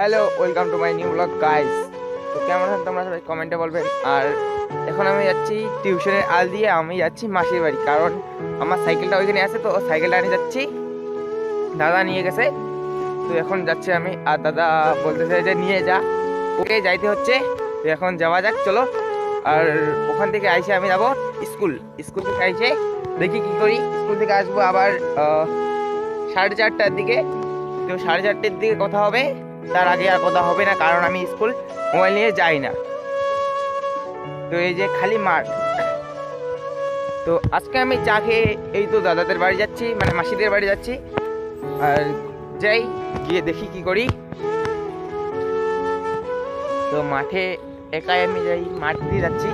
Hello welcome to my new blog guys তো কেমন আছেন তোমরা সবাই? কমেন্টে বলবেন। আর এখন আমি যাচ্ছি টিউশনের আল দিয়ে, আমি যাচ্ছি মাসির বাড়ি। কারণ আমার সাইকেলটা ওইখানে আছে, তো সাইকেলটা নিয়ে যাচ্ছি। দাদা নিয়ে গেছে। তো এখন যাচ্ছি আমি। আর দাদা বলতেছে যে নিয়ে যা। ওকে যাইতে হচ্ছে। তো এখন যাওয়া যাক, চলো। আর ওখান থেকে আইসে আমি যাব স্কুল। স্কুল থেকে আইসে দেখি কি করি। স্কুল থেকে আসব আবার সাড়ে চারটার দিকে। তো সাড়ে চারটের দিকে কথা হবে। তার আগে আর কথা হবে না, কারণ আমি স্কুল মোবাইল নিয়ে যাই না। তো এই যে খালি মাঠ। তো আজকে আমি চা খেয়ে এই তো দাদাদের বাড়ি যাচ্ছি মানে মাসিদের বাড়ি যাচ্ছি। আর যাই, গিয়ে দেখি কি করি। তো মাঠে একাই আমি যাই, মাঠ দিয়ে যাচ্ছি।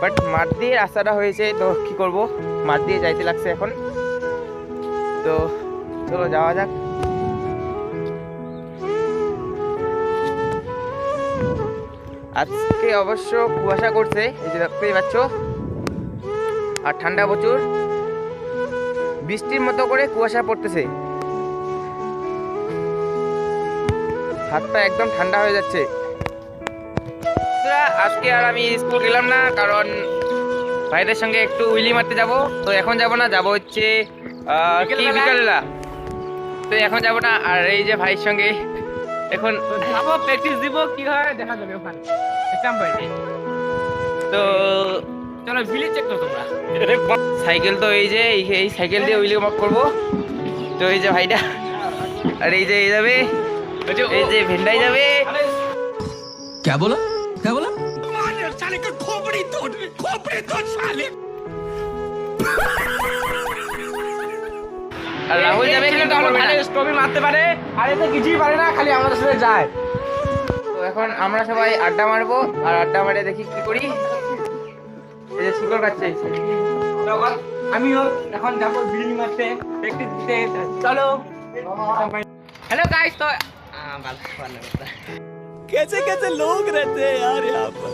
বাট মাঠ দিয়ে রাস্তাটা হয়েছে, তো কি করব? মাঠ দিয়ে যাইতে লাগছে এখন। তো চলো যাওয়া যাক। আজকে অবশ্য কুয়াশা করছে এই যে দেখতেই পাচ্ছ। আর ঠান্ডা প্রচুর। বৃষ্টির মতো করে কুয়াশা পড়তেছে। হাতটা একদম ঠান্ডা হয়ে যাচ্ছে। আজকে আর আমি স্কুল গেলাম না কারণ ভাইদের সঙ্গে একটু উইলি মারতে যাব। তো এখন যাব না যাব হচ্ছে কি বিকালবেলা। তো এখন যাব না আর এই যে ভাইয়ের সঙ্গে এখন যাবো প্র্যাকটিস দিব কি হয় দেখা যাবে ওখানে একদম বাইরে তো চলো ভিলেজ চেক করো তোমরা সাইকেল তো এই যে এই- এই সাইকেল দিয়ে উইলি মাপ করবো তো এই যে ভাইটা আর এই যে এই যাবে এই যে ভেন্ডাই যাবে क्या बोला क्या बोला আর রাহুল যাবে এই কিন্তু ছেলেটা হলো করবে না। ভালো স্টপই মারতে পারে আর এতে কিছুই পারে না খালি আমাদের সাথে যায় তো এখন আমরা সবাই আড্ডা মারবো আর আড্ডা মারে দেখি কি করি এই যে শিকড় কাটছে তখন আমিও এখন যাবো বিড়ি মারতে প্র্যাকটিস দিতে চলো হ্যালো গাইস তো আহ, ভালো ভালো কথা। कैसे कैसे लोग रहते हैं यार यहाँ पर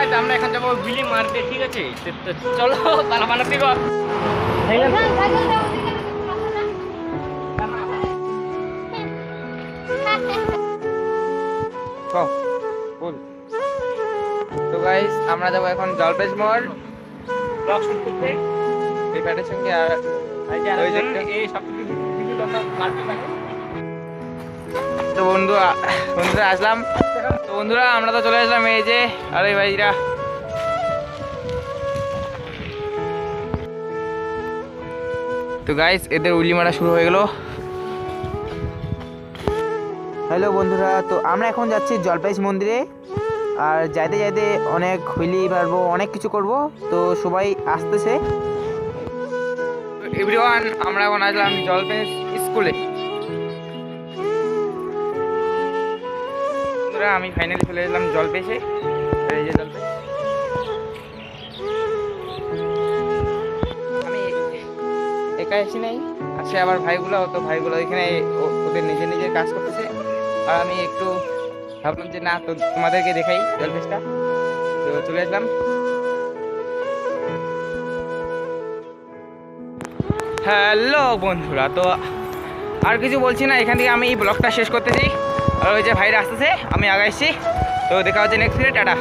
Guys, আমরা এখন যাব বিলি মারতে ঠিক আছে? তো- তো চলো তালা বানাতে গো বল। তো গাইস আমরা যাব এখন জলপেশ মোড় ব্লগ শুট করতে। এই প্যাটের সঙ্গে আর এই সব তো বন্ধু বন্ধুরা আসলাম। তো বন্ধুরা আমরা তো চলে আসলাম এই যে আরে ভাইরা। তো গাইস এদের উলি মারা শুরু হয়ে গেল। হ্যালো বন্ধুরা তো আমরা এখন যাচ্ছি জলপাইশ মন্দিরে। আর যাইতে যাইতে অনেক হইলি পারব অনেক কিছু করব। তো সবাই আসতেছে। এভরিওয়ান আমরা এখন আসলাম জলপাইশ স্কুলে। বন্ধুরা, আমি ফাইনালি চলে এলাম জল পেয়েছে এই যে জল আমি একা এসি নাই আসে আবার ভাইগুলো, তো ভাইগুলো এখানে ওদের নিজে নিজের কাজ করতেছে। আর আমি একটু ভাবলাম যে, না, তো তোমাদেরকে দেখাই জল পেসটা তো চলে আসলাম। হ্যালো বন্ধুরা, তো আর কিছু বলছি না, এখান থেকে আমি এই ব্লগটা শেষ করতেছি আর ওই যে ভাইরা আসতেছে আমি আগাইছি। তো দেখা হচ্ছে নেক্সট ভিডিও টাটা।